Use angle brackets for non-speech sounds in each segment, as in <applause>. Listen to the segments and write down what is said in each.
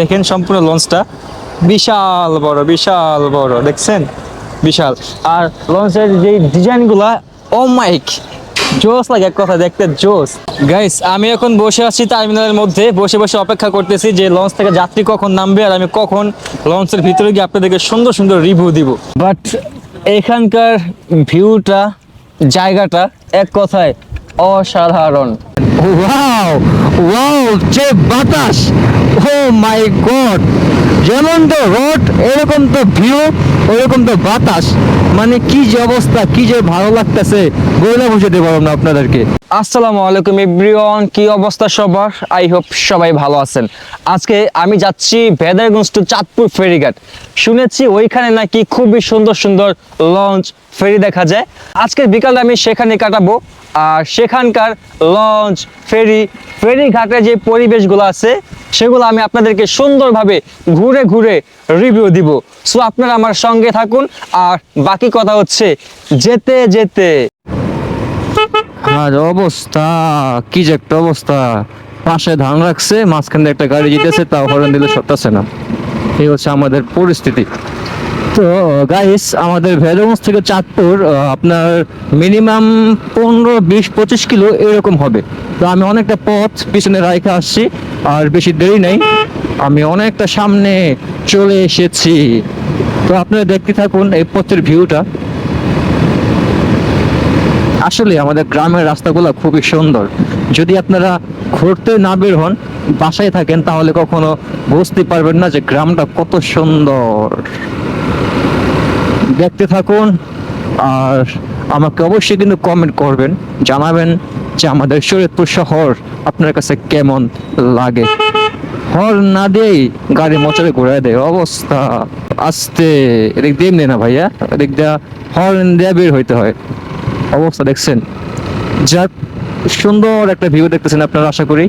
দেখেন সম্পূর্ণ লঞ্চটা বিশাল বড় বিশাল বড়, দেখছেন? বিশাল। আর লঞ্চের যে ডিজাইনগুলা, ও মাইক জোস লাগে এক কথা দেখতে জোস। গাইস আমি এখন বসে আছি টার্মিনালের মধ্যে, বসে বসে অপেক্ষা করতেছি যে লঞ্চ থেকে যাত্রী কখন নামবে আর আমি কখন লঞ্চের ভিতরে গিয়ে আপনাদেরকে সুন্দর সুন্দর রিভিউ দিব। বাট এখানকার ভিউটা জায়গাটা এক কথায় অসাধারণ। ওয়াও ওয়াও যে বাতাস! ও মাই গড যেমন তো রোড, এরকম তো ভিউ ওরকম তো বাতাস। মানে কি যে অবস্থা, কি যে ভালো লাগতেছে। বলে বুঝতে পারব না আপনাদেরকে। আসসালামু আলাইকুম এভরিওয়ান, কি অবস্থা সবার? আই হোপ সবাই ভালো আছেন। আজকে আমি যাচ্ছি ভেদারগঞ্জ টু চাঁদপুর ফেরিঘাট শুনেছি ওইখানে নাকি খুবই সুন্দর সুন্দর লঞ্চ, ফেরি দেখা যায়। আজকের বিকালে আমি সেখানে কাটাবো। আর সেখানকার লঞ্চ, ফেরি ফেরি ঘাটে যে পরিবেশগুলো আছে, সেগুলো আমি আপনাদেরকে সুন্দরভাবে ঘুরে ঘুরে রিভিউ দিব। সো আপনারা আমার সঙ্গে থাকুন, আর বাকি কথা হচ্ছে যেতে যেতে। আর অবস্থা, কি যে একটা অবস্থা। পাশে ধান রাখছে, মাঝখান দিয়ে একটা গাড়ি জিতেছে তাও হরণ দিলে সত্যাছে না। এই হচ্ছে আমাদের পরিস্থিতি। তো গাইস আমাদের ভেরগঞ্জ থেকে চাঁদপুর আপনার মিনিমাম পনেরো, বিশ, পঁচিশ কিলো এরকম হবে। তো আমি অনেকটা পথ পিছনে রাইখে আসছি, আর বেশি দেরি নেই। আমি অনেকটা সামনে চলে এসেছি। তো আপনারা দেখতে থাকুন এই পথের ভিউটা আসলে আমাদের গ্রামের রাস্তাগুলো খুবই সুন্দর। যদি আপনারা ঘুরতে না বের হন, বাসায় থাকেন, তাহলে কখনো বুঝতে পারবেন না যে গ্রামটা কত সুন্দর। দেখতে থাকুন আর আমাকে অবশ্যই কিন্তু কমেন্ট করবেন, জানাবেন যে আমাদের শরীয়তপুর শহর আপনার কাছে কেমন লাগে। হর্ন না দিয়েই গাড়ি মোচড়ে ঘুরে দেয়, অবস্থা আসতে। এদিক দিয়ে এমনি না ভাইয়া, এদিক দিয়া হর্ন দিয়ে বের হইতে হয়। অবস্থা দেখছেন। যাক, সুন্দর একটা ভিউ দেখতেছেন আপনারা, আশা করি।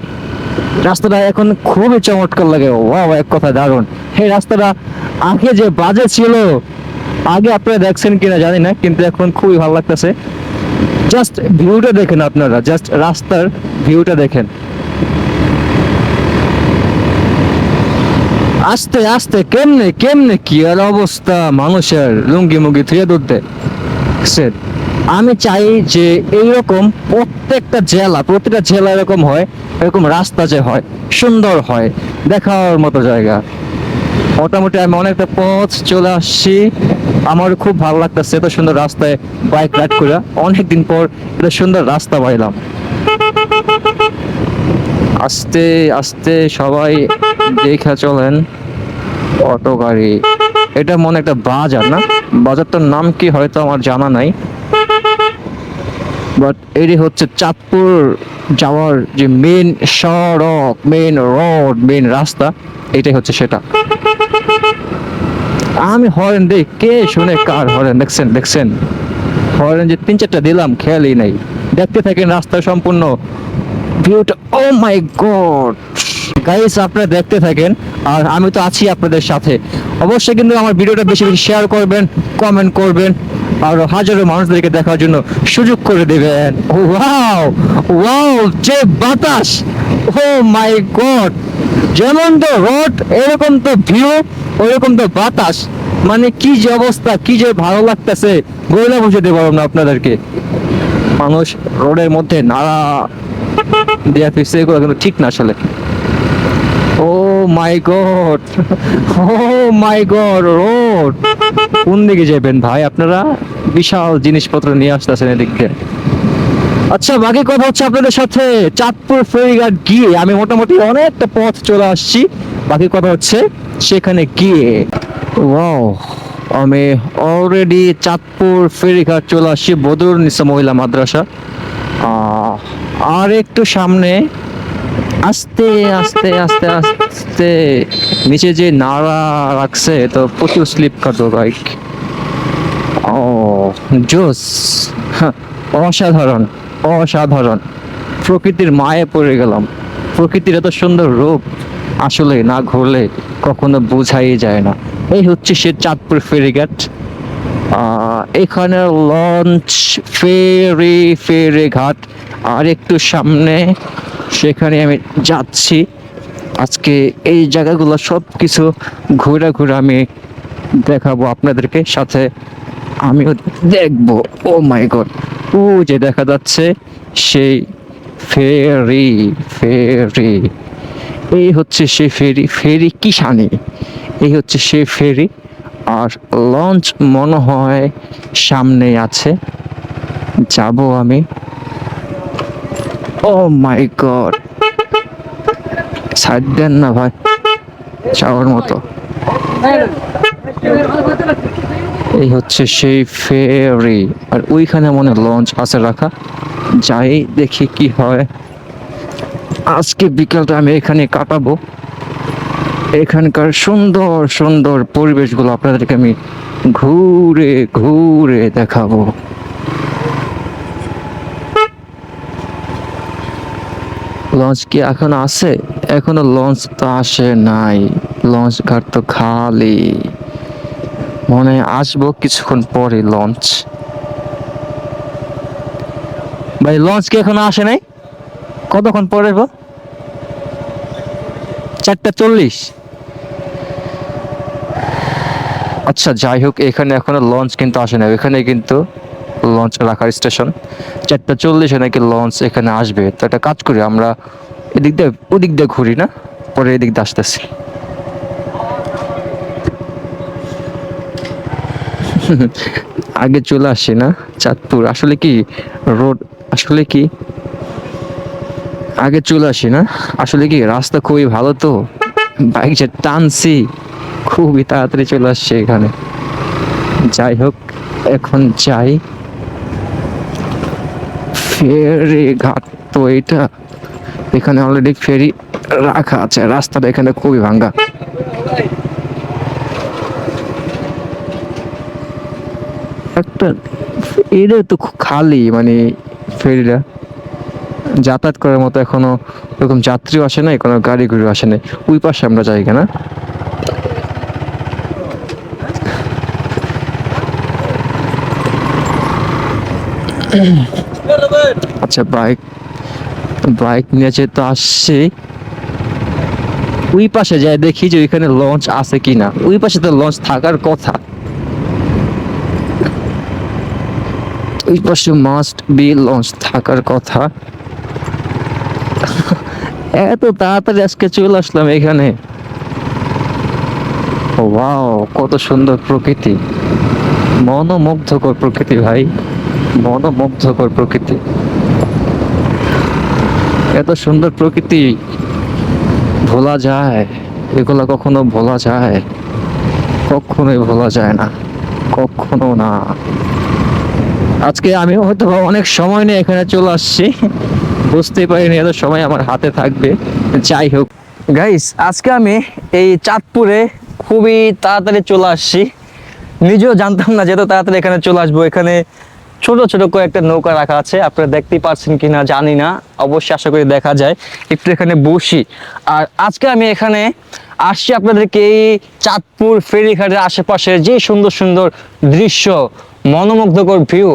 রাস্তাটা এখন খুবই চমৎকার লাগে, ওয়াও, এক কথা দারুণ। এই রাস্তাটা আগে যে বাজে ছিল আগে আপনারা দেখছেন কিনা জানি না, কিন্তু এখন খুবই ভালো লাগতেছে। জাস্ট ভিউটা দেখেন আপনারা জাস্ট রাস্তার ভিউটা দেখেন। আস্তে আস্তে, কেমনে কেমনে কি আর অবস্থা মানুষের লুঙ্গি মুঙ্গি থুয়ে ধরতে? আমি চাই যে এইরকম প্রত্যেকটা জেলা, প্রতিটা জেলা এরকম হয়, এরকম রাস্তা যে হয়, সুন্দর হয়, দেখার মতো জায়গা। মোটামুটি আমি অনেকটা পথ চলে আসছি। আমার খুব ভালো লাগতেছে এত সুন্দর রাস্তায় বাইক রাইড করে। অনেকদিন পর এত সুন্দর রাস্তা পাইলাম। আস্তে আস্তে সবাই দেখা চলেন। অটো, গাড়ি। এটা মনে একটা বাজার না? বাজারটার নাম কি হয়তো আমার জানা নাই। বাট এটি হচ্ছে চাঁদপুর যাওয়ার যে মেন সড়ক মেন রোড মেন রাস্তা। এটাই হচ্ছে সেটা। আমি হরেন দেই, কে শুনে কার হরেন? দেখছেন দেখছেন। হরেন যে তিন চারটা দিলাম, খেয়ালই নাই। দেখতে থাকেন রাস্তা সম্পূর্ণ ভিউটা ও মাই গড গাইস আপনারা দেখতে থাকেন, আর আমি তো আছি আপনাদের সাথে। অবশ্যই কিন্তু আমার ভিডিওটা বেশি বেশি শেয়ার করবেন কমেন্ট করবেন, আর হাজারো মানুষদেরকে দেখার জন্য সুযোগ করে দেবেন। ওয়াও ওয়াও যে বাতাস! ও মাই গড যেমন তো রোড এরকম তো ভিউ ওইরকম তো বাতাস। মানে কি যে অবস্থা, কি যে ভালো লাগতেছে। বলে বুঝতে পারব না আপনাদেরকে। মানুষ রোডের মধ্যে নাড়া দেয়া ফিরছে, এগুলো কিন্তু ঠিক না আসলে। ও my god, oh my god, road. কোন দিকে যাবেন ভাই আপনারা? বিশাল জিনিসপত্র নিয়ে আসতেছেন এদিকে আচ্ছা বাকি কথা হচ্ছে আপনাদের সাথে চাঁদপুর ফেরিঘাট গিয়ে আমি মোটামুটি অনেকটা পথ চলে আসছি। বাকি কথা হচ্ছে সেখানে গিয়ে ওয়াও আমি অলরেডি চাঁদপুর ফেরিঘাট চলে আসছি বদর নিসা মহিলা মাদ্রাসা। আর একটু সামনে আস্তে আস্তে আস্তে আস্তে নিচে যে নাড়া রাখছে তো প্রচুর স্লিপ কাটবো বাইক ও জোস হ্যাঁ, অসাধারণ অসাধারণ। প্রকৃতির মায়ে পড়ে গেলাম। প্রকৃতির এত সুন্দর রূপ। আসলে না ঘুরলে কখনো বোঝাই যায় না। এই হচ্ছে সে চাঁদপুর ফেরিঘাট এখানে লঞ্চ ফেরি ফেরি ঘাট। আর একটু সামনে সেখানে আমি যাচ্ছি। আজকে এই জায়গাগুলো সব কিছু ঘুরে ঘুরে আমি দেখাবো আপনাদেরকে। সাথে আমিও দেখব। ও মাই গড ও যে দেখা যাচ্ছে সেই ফেরি ফেরি এই হচ্ছে সে ফেরি ফেরি কিষানি। এই হচ্ছে সে ফেরি। আর লঞ্চ মনে হয় সামনে আছে। যাব আমি। ও মাই গড। সাইড দেন না ভাই। যাওয়ার মতো। এই হচ্ছে সেই ফেরি। আর ওইখানে মনে লঞ্চ আছে রাখা। যাই দেখি কি হয়। আজকে বিকেলটা আমি এখানে কাটাবো। এখানকার সুন্দর সুন্দর পরিবেশগুলো আপনাদেরকে আমি ঘুরে ঘুরে দেখাবো। লঞ্চ কি এখন আছে? এখনও লঞ্চ তো আসে নাই। লঞ্চ ঘাট তো খালি। মনে আসব কিছুক্ষণ পরে লঞ্চ ভাই লঞ্চ কি এখন আসে নাই? কতক্ষণ পরে চারটা চল্লিশ। আচ্ছা যাই হোক, এখানে এখনও লঞ্চ কিন্তু আসে না এখানে কিন্তু লঞ্চ রাখার স্টেশন চারটা চল্লিশে নাকি লঞ্চ এখানে আসবে। তো একটা কাজ করি, আমরা এদিক দিয়ে, ওদিক দিয়ে ঘুরি, না? পরে এদিক দিয়ে আসতেছি। আগে চলে আসি, না? চাঁদপুর। আসলে কি রোড আসলে কি আগে চলে আসি, না? আসলে কি রাস্তা খুবই ভালো তো? বাইক যে টানছি, খুবই তাড়াতাড়ি চলে আসছে এখানে। যাই হোক, এখন যাই। ফেরি ঘাট তো এটা। এখানে অলরেডি ফেরি রাখা আছে। রাস্তাটা এখানে খুবই ভাঙ্গা। একটা, এটা তো খালি মানে ফেরিটা। যাতায়াত করার মতো এখনও এরকম যাত্রীও আসে নাই, কোনো গাড়ি ঘুরে আসে নাই। ওই পাশে আমরা যাই, কেনা? আচ্ছা বাইক বাইক নিয়ে যেতে আসছি, ওই পাশে যাই দেখি যে ওইখানে লঞ্চ আছে কিনা। ওই পাশে তো লঞ্চ থাকার কথা। ওই পাশে মাস্ট বি লঞ্চ থাকার কথা। এত তাড়াতাড়ি আজকে চলে আসলাম এখানে। ওয়াও, কত সুন্দর প্রকৃতি। মনোমুগ্ধকর প্রকৃতি ভাই, মনোমুগ্ধকর প্রকৃতি। এত সুন্দর প্রকৃতি ভোলা যায়, এগুলো কখনো ভোলা যায়, কখনোই ভোলা যায় না, কখনো না। আজকে আমি হয়তো অনেক সময় নিয়ে এখানে চলে আসছি। বুঝতেই পারিনি, এত সময় আমার হাতে থাকবে। যাই হোক। গাইস আজকে আমি এই চাঁদপুরে খুবই তাড়াতাড়ি চলে আসছি। নিজেও জানতাম না যে এত তাড়াতাড়ি এখানে চলে আসব। এখানে ছোট ছোট কয়েকটা নৌকা রাখা আছে। আপনারা দেখতেই পাচ্ছেন কিনা জানি না। অবশ্যই আশা করি দেখা যায়। একটু এখানে বসি। আর আজকে আমি এখানে আসছি আপনাদেরকে এই চাঁদপুর ফেরিঘাটের আশেপাশে যে সুন্দর সুন্দর দৃশ্য, মনোমুগ্ধকর ভিউ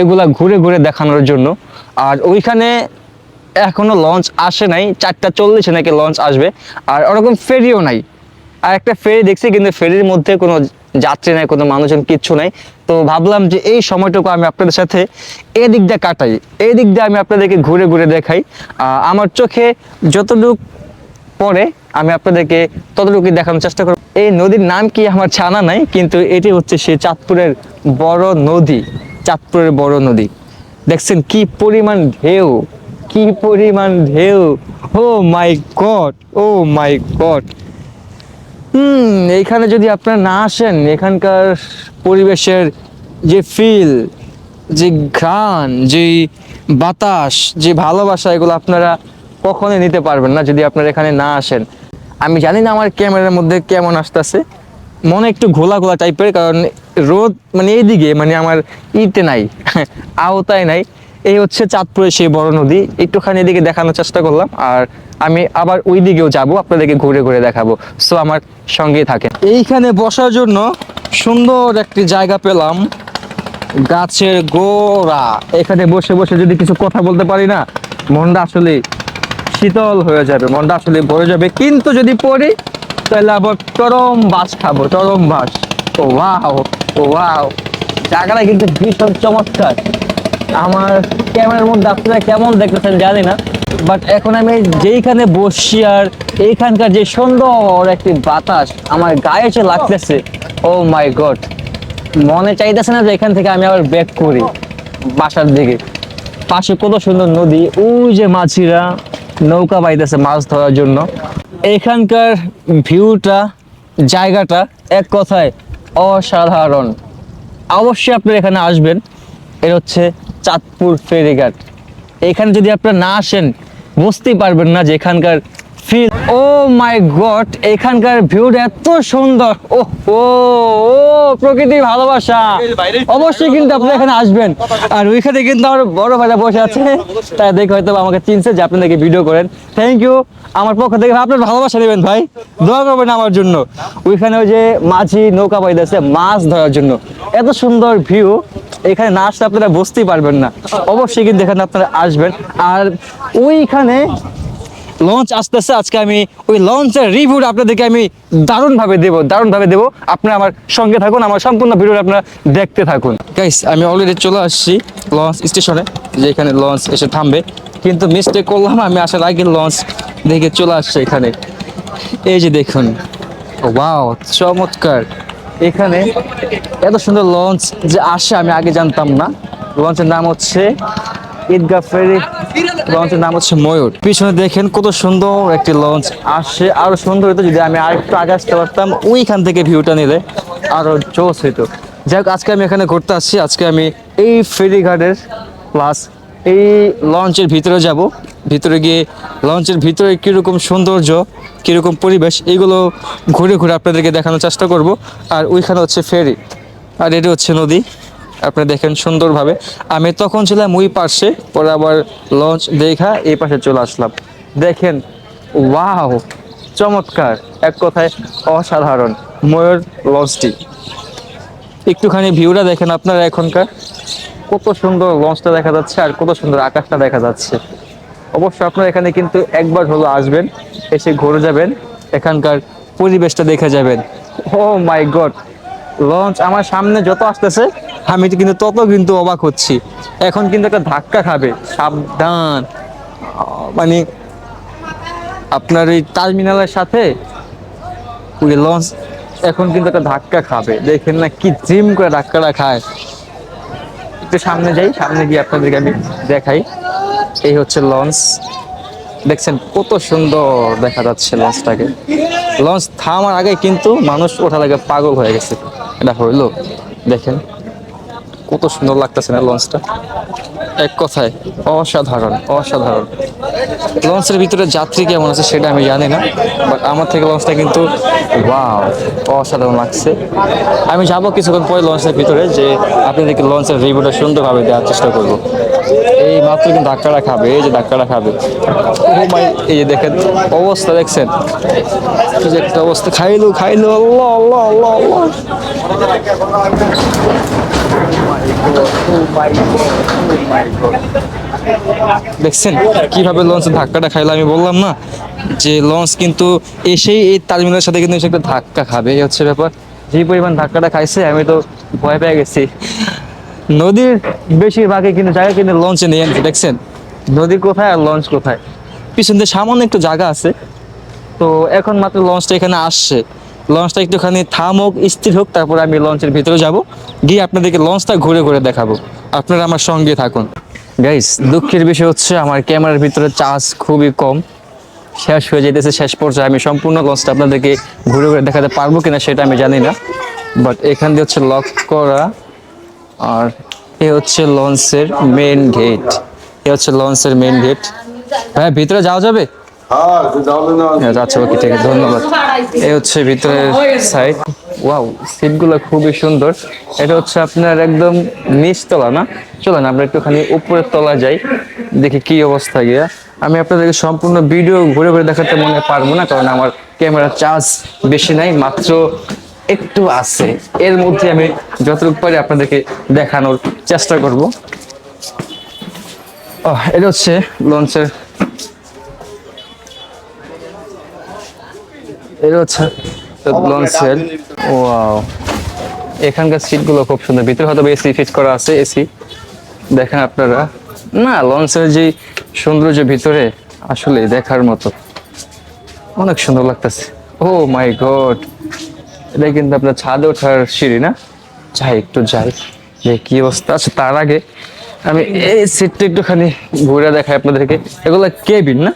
এগুলা ঘুরে ঘুরে দেখানোর জন্য। আর ওইখানে এখনও লঞ্চ আসে নাই, চারটা চল্লিশে নাকি লঞ্চ আসবে, আর ওরকম ফেরিও নাই। আর একটা ফেরি দেখছি, কিন্তু ফেরির মধ্যে কোনো যাত্রী নাই, কোনো মানুষজন কিচ্ছু নাই। তো ভাবলাম যে এই সময়টুকু আমি আপনাদের সাথে এদিক দিয়ে কাটাই এই দিক দিয়ে আমি আপনাদেরকে ঘুরে ঘুরে দেখাই। আমার চোখে যতটুক পরে আমি আপনাদেরকে ততটুকুই দেখানোর চেষ্টা করব। এই নদীর নাম কি আমার জানা নাই, কিন্তু এটি হচ্ছে সেই চাঁদপুরের বড় নদী, চাঁদপুরের বড় নদী। দেখছেন কি পরিমাণ ঢেউ। কি পরিমাণ ঢেউ? ও my god, oh my god. হুম, এইখানে যদি আপনারা না আসেন, এখানকার পরিবেশের যে ফিল যে ঘ্রাণ, যে বাতাস, যে ভালোবাসা, এগুলো আপনারা কখনোই নিতে পারবেন না যদি আপনারা এখানে না আসেন। আমি জানি না আমার ক্যামেরার মধ্যে কেমন আসতেছে। মনে একটু ঘোলা ঘোলা টাইপের কারণ রোদ মানে এইদিকে মানে আমার ইতে নাই, <laughs> আওতায় নাই। এই হচ্ছে চাঁদপুরের সেই বড় নদী। একটুখানি এদিকে দেখানোর চেষ্টা করলাম, আর আমি আবার ওই দিকেও যাব, আপনাদেরকে ঘুরে ঘুরে দেখাবো। সো আমার সঙ্গেই থাকে এইখানে বসার জন্য সুন্দর একটি জায়গা পেলাম, গাছের গোড়া। এখানে বসে বসে যদি কিছু কথা বলতে পারি না, মনটা আসলে শীতল হয়ে যাবে, মনটা আসলে ভরে যাবে। কিন্তু যদি পড়ি, তাহলে আবার চরম বাস খাব, চরম বাস। ও ও জায়গাটা কিন্তু ভীষণ চমৎকার। আমার ক্যামেরার মধ্যে আপনারা কেমন দেখতেছেন জানি না বাট এখন আমি যেইখানে বসছি আর এইখানকার যে সুন্দর একটি বাতাস আমার গায়ে এসে লাগতেছে ও মাই গড মনে চাইতেছে না যে এখান থেকে আমি আবার ব্যাক করি বাসার দিকে। পাশে কত সুন্দর নদী, ওই যে মাছিরা নৌকা বাইতেছে মাছ ধরার জন্য। এখানকার ভিউটা জায়গাটা এক কথায় অসাধারণ। অবশ্যই আপনারা এখানে আসবেন, এর হচ্ছে চাঁদপুর ফেরিঘাট এখানে যদি আপনারা না আসেন, বুঝতেই পারবেন না যে এখানকার ফিল ও মাই গড, এখানকার ভিউটা এত সুন্দর। ও ও ও, প্রকৃতির ভালোবাসা। অবশ্যই কিন্তু আপনারা এখানে আসবেন। আর ওইখানে কিন্তু আমার বড় ভাইরা বসে আছে। তাই দেখে হয়তো আমাকে চিনছে যে আপনাদেরকে ভিডিও করেন। থ্যাংক ইউ আমার পক্ষ থেকে আপনার ভালোবাসা নেবেন ভাই। দোয়া করবেন আমার জন্য। ওইখানে ওই যে মাঝি নৌকা বাইতেছে, মাছ ধরার জন্য। এত সুন্দর ভিউ এখানে না আসলে আপনারা বুঝতেই পারবেন না। অবশ্যই কিন্তু এখানে আপনারা আসবেন। আর ওইখানে লঞ্চ আসতেছে। আজকে আমি ওই লঞ্চের রিভিউটা আপনাদেরকে আমি দারুণভাবে দেবো দারুণভাবে দেবো। আপনারা আমার সঙ্গে থাকুন, আমার সম্পূর্ণ ভিডিওটা আপনারা দেখতে থাকুন। গাইস আমি অলরেডি চলে আসছি লঞ্চ স্টেশনে যেখানে লঞ্চ এসে থামবে। কিন্তু মিস্টেক করলাম, আমি আসার আগে লঞ্চ দেখে চলে আসছে এখানে। এই যে দেখুন ওয়াও চমৎকার। এখানে এত সুন্দর লঞ্চ যে আসে আমি আগে জানতাম না। লঞ্চের নাম হচ্ছে ঈদগাহ ফেরি লঞ্চের নাম হচ্ছে ময়ূর। পিছনে দেখেন কত সুন্দর একটি লঞ্চ আসে, আরও সুন্দর হতো যদি আমি আরেকটু আগে আসতে পারতাম, ওইখান থেকে ভিউটা নিলে আরও জোস হইতো। যাই হোক, আজকে আমি এখানে ঘুরতে আসছি, আজকে আমি এই ফেরিঘাটের প্লাস এই লঞ্চের ভিতরে যাব। ভিতরে গিয়ে লঞ্চের ভিতরে কীরকম সৌন্দর্য, কীরকম পরিবেশ, এগুলো ঘুরে ঘুরে আপনাদেরকে দেখানোর চেষ্টা করব। আর ওইখানে হচ্ছে ফেরি, আর এটা হচ্ছে নদী। আপনি দেখেন সুন্দরভাবে। আমি তখন ছিলাম ওই পাশে, পরে আবার লঞ্চ দেখা এই পাশে চলে আসলাম। দেখেন ওয়াও চমৎকার। এক কথায় অসাধারণ ময়ূর লঞ্চটি একটুখানি ভিউটা দেখেন আপনারা এখনকার। কত সুন্দর লঞ্চটা দেখা যাচ্ছে আর কত সুন্দর আকাশটা দেখা যাচ্ছে। অবশ্য আপনারা এখানে কিন্তু একবার হলো আসবেন, এসে ঘুরে যাবেন, এখানকার পরিবেশটা দেখে যাবেন। ও মাই গড লঞ্চ আমার সামনে যত আসতেছে, আমি কিন্তু তত কিন্তু অবাক হচ্ছি। এখন কিন্তু একটা ধাক্কা খাবে, সাবধান। মানে আপনার এই টার্মিনালের সাথে ওই লঞ্চ এখন কিন্তু একটা ধাক্কা খাবে। দেখেন না কি জিম করে ধাক্কাটা খায়। একটু সামনে যাই, সামনে গিয়ে আপনাদেরকে আমি দেখাই। এই হচ্ছে লঞ্চ। দেখছেন কত সুন্দর দেখা যাচ্ছে লঞ্চটাকে। লঞ্চ থামার আগে কিন্তু মানুষ ওঠা লাগে পাগল হয়ে গেছে। এটা হইল, দেখেন। কত সুন্দর লাগতেছে না লঞ্চটা এক কথায়, অসাধারণ অসাধারণ। লঞ্চের ভিতরে যাত্রী কেমন আছে সেটা আমি জানি না বাট আমার থেকে লঞ্চটা কিন্তু ওয়াও অসাধারণ লাগছে। আমি যাব কিছুক্ষণ পরে লঞ্চের ভিতরে যে আপনাদেরকে লঞ্চের রিভিউটা সুন্দরভাবে দেওয়ার চেষ্টা করব। এই মাত্র কিন্তু ধাক্কাটা খাবে, এই যে ধাক্কাটা খাবে। ও মাই এই যে দেখেন, অবস্থা দেখছেন? একটা অবস্থা, খাইলো খাইলো, আল্লাহ আল্লাহ আল্লাহ আল্লাহ। দেখছেন? কীভাবে লঞ্চের ধাক্কাটা খাইলো আমি বললাম না? যে লঞ্চ কিন্তু এসেই এই টার্মিনালের সাথে কিন্তু একটা ধাক্কা খাবে, এই হচ্ছে ব্যাপার। যে পরিমাণ ধাক্কাটা খাইছে, আমি তো ভয় পেয়ে গেছি। নদীর বেশিরভাগই কিন্তু জায়গা কিন্তু লঞ্চে নিয়ে আনছে দেখছেন? নদী কোথায় আর লঞ্চ কোথায়? পিছন দিয়ে সামান্য একটু জায়গা আছে। তো এখন মাত্র লঞ্চটা এখানে আসছে। লঞ্চটা একটুখানি থাম হোক স্থির হোক, তারপর আমি লঞ্চের ভিতরে যাব। গিয়ে আপনাদেরকে লঞ্চটা ঘুরে ঘুরে দেখাবো। আপনারা আমার সঙ্গে থাকুন। গাইস দুঃখের বিষয় হচ্ছে আমার ক্যামেরার ভিতরে চার্জ খুবই কম। শেষ হয়ে যেতেছে শেষ পর্যায়ে আমি সম্পূর্ণ লঞ্চটা আপনাদেরকে ঘুরে ঘুরে দেখাতে পারব কিনা সেটা আমি জানি না। বাট এখান দিয়ে হচ্ছে লক করা, আর এ হচ্ছে লঞ্চের মেন গেট এ হচ্ছে লঞ্চের মেন গেট হ্যাঁ ভিতরে যাওয়া যাবে? যাচ্ছে ওকে ঠিক আছে ধন্যবাদ। এই হচ্ছে ভিতরের সাইড ওয়াও সিটগুলো খুবই সুন্দর। এটা হচ্ছে আপনার একদম নিচতলা না? চলেন আমরা একটুখানি উপরের তলা যাই দেখি কি অবস্থা গিয়া। আমি আপনাদেরকে সম্পূর্ণ ভিডিও ঘুরে ঘুরে দেখাতে মনে পারব না কারণ আমার ক্যামেরা চার্জ বেশি নাই মাত্র একটু আছে। এর মধ্যে আমি যতটুকু পারি আপনাদেরকে দেখানোর চেষ্টা করব। এটা হচ্ছে লঞ্চের এটা হচ্ছে লঞ্চের ওয়াও এখানকার সিটগুলো খুব সুন্দর। ভিতরে হয়তো এসি ফিট করা আছে এসি দেখেন আপনারা। না লঞ্চের যে সৌন্দর্য ভিতরে আসলে দেখার মতো। অনেক সুন্দর লাগতেছে। ও মাই গড এটা কিন্তু আপনার ছাদে ওঠার সিঁড়ি না? যাই একটু যাই। যে কি অবস্থা? আছে তার আগে আমি এই সিটটা একটুখানি ঘুরে দেখাই আপনাদেরকে। এগুলো কেবিন না?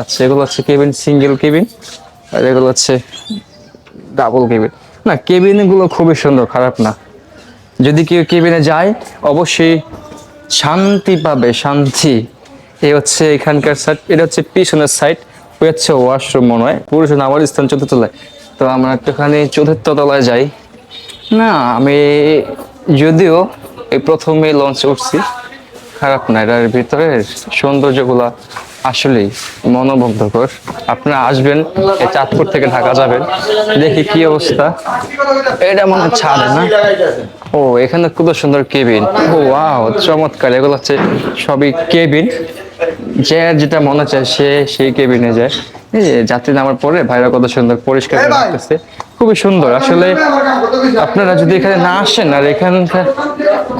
আচ্ছা এগুলো হচ্ছে কেবিন সিঙ্গেল কেবিন আর এগুলো হচ্ছে ডাবল কেবিন না কেবিনগুলো খুবই সুন্দর, খারাপ না। যদি কেউ কেবিনে যায়, অবশ্যই শান্তি পাবে, শান্তি। এই হচ্ছে এখানকার সাইড এটা হচ্ছে পিছনের সাইড ওই হচ্ছে ওয়াশরুম মনে হয়। পুরুষ আমার স্থান চতুর্থ তলায়। তো আমরা একটুখানি চতুর্থ তলায় যাই। না, আমি যদিও এই প্রথমে লঞ্চে উঠছি খারাপ না, এটার ভিতরে সৌন্দর্যগুলা আসলেই মনোমুগ্ধকর। আপনারা আসবেন, এই চাঁদপুর থেকে ঢাকা যাবেন। দেখি কি অবস্থা। এটা মনে ছাদ, না? ও, এখানে কত সুন্দর কেবিন। ও, ওয়াও, চমৎকার। এগুলো হচ্ছে সবই কেবিন। যে যেটা মনে চায় সে সেই কেবিনে যায়। যাত্রী নামার পরে ভাইরা কত সুন্দর পরিষ্কার করে রাখতেছে। খুবই সুন্দর। আসলে আপনারা যদি এখানে না আসেন, আর এখানকার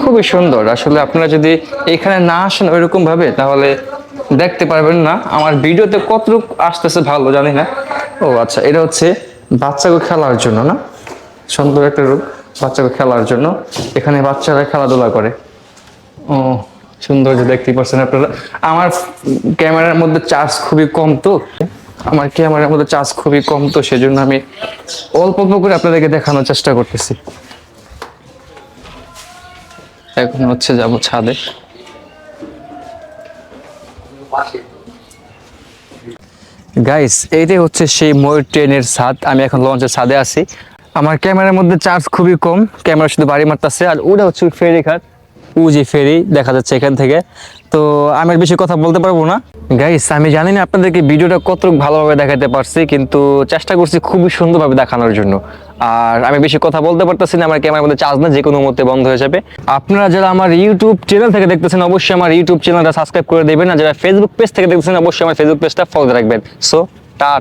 খুবই সুন্দর। আসলে আপনারা যদি এখানে না আসেন ওইরকম ভাবে তাহলে দেখতে পারবেন না। আমার ভিডিওতে কতটুকু আসতেছে ভালো জানি না। ও আচ্ছা এটা হচ্ছে বাচ্চাকে খেলার জন্য, না? সুন্দর একটা রূপ, বাচ্চাকে খেলার জন্য। এখানে বাচ্চারা খেলাধুলা করে। ও সুন্দর যে দেখতে পাচ্ছেন আপনারা। আমার ক্যামেরার মধ্যে চার্জ খুবই কম তো। আমার ক্যামেরার মধ্যে চার্জ খুবই কম তো, সেজন্য আমি অল্প অল্প করে আপনাদেরকে দেখানোর চেষ্টা করতেছি। এখন হচ্ছে যাব ছাদে। গাইস এইটাই হচ্ছে সেই ময়ূর ট্রেনের ছাদ। আমি এখন লঞ্চের ছাদে আছি। আমার ক্যামেরার মধ্যে চার্জ খুবই কম। ক্যামেরা শুধু বাড়ি মারতেছে, আর ওটা হচ্ছে ফেরি ঘাট উজি ফেরি দেখা যাচ্ছে এখান থেকে। তো আমি আর বেশি কথা বলতে পারব না। গাইস আমি জানি না আপনাদেরকে ভিডিওটা কত ভালোভাবে দেখাতে পারছি, কিন্তু চেষ্টা করছি খুবই সুন্দরভাবে দেখানোর জন্য। আর আমি বেশি কথা বলতে পারতেছি না, আমার ক্যামেরার মধ্যে চার্জ না, যে কোনো মুহূর্তে বন্ধ হয়ে যাবে। আপনারা যারা আমার ইউটিউব চ্যানেল থেকে দেখতেছেন, অবশ্যই আমার ইউটিউব চ্যানেলটা সাবস্ক্রাইব করে দেবেন। আর যারা ফেসবুক পেজ থেকে দেখতেছেন, অবশ্যই আমার ফেসবুক পেজটা ফলো রাখবেন। So tata